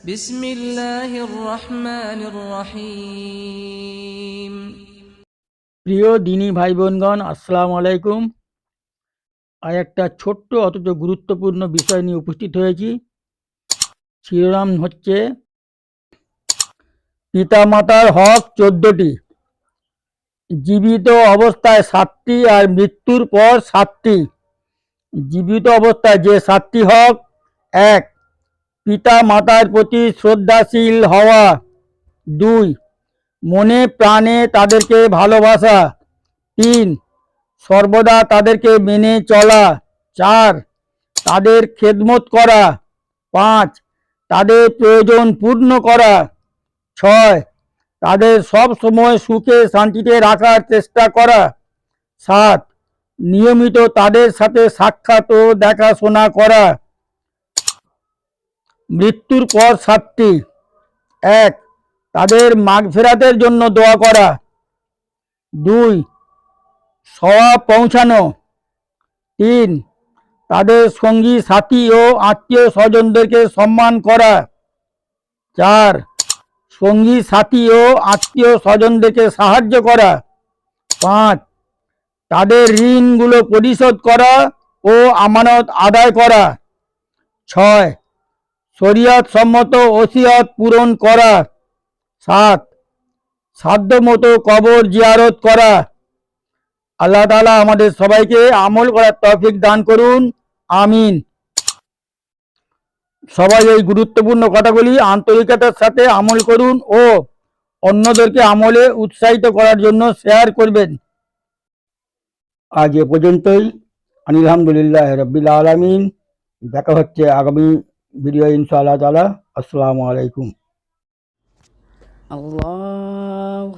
بسم الله الرحمن الرحيم প্রিয় দিনী ভাই বোনগণ আসসালামু আলাইকুম আর একটা ছোট্ট অথচ গুরুত্বপূর্ণ বিষয় নিয়ে উপস্থিত হয়েছি শিরোনাম হচ্ছে পিতামাতার হক চোদ্দটি জীবিত অবস্থায় সাতটি আর মৃত্যুর পর সাতটি জীবিত অবস্থায় যে সাতটি হক এক পিতা মাতার প্রতি শ্রদ্ধাশীল হওয়া। দুই, মনে প্রাণে তাদেরকে ভালোবাসা। তিন, সর্বদা তাদেরকে মেনে চলা। চার, তাদের খেদমত করা। পাঁচ, তাদের প্রয়োজন পূর্ণ করা। ছয়, তাদের সব সময় সুখে শান্তিতে রাখার চেষ্টা করা। সাত, নিয়মিত তাদের সাথে সাক্ষাৎ ও দেখাশোনা করা। মৃত্যুর পর সাতটি। এক, তাদের মাগফেরাতের জন্য দোয়া করা। দুই, সওয়াব পৌঁছানো। তিন, তাদের সঙ্গী, সাথী ও আত্মীয় স্বজনদেরকে সম্মান করা। চার, সঙ্গী, সাথী ও আত্মীয় স্বজনদেরকে সাহায্য করা। পাঁচ, তাদের ঋণগুলো পরিশোধ করা ও আমানত আদায় করা। ছয় শরিয়ত সম্মত ওসিয়ত পূরণ করা সাত সাধ্য মতো কবর জিয়ারত করা আল্লাহ তাআলা আমাদের সবাইকে আমল করার তৌফিক দান করুন। আমিন। সবাই এই গুরুত্বপূর্ণ কথাগুলি আন্তরিকতার সাথে আমল করুন ও অন্যদেরকে আমলে উৎসাহিত করার জন্য শেয়ার করবেন। আজ এ পর্যন্তই। আলহামদুলিল্লাহ রব্বিল আলমিন। দেখা হচ্ছে আগামী ভিডিও ইনশাআল্লাহ তালা আসসালামু আলাইকুম আল্লাহ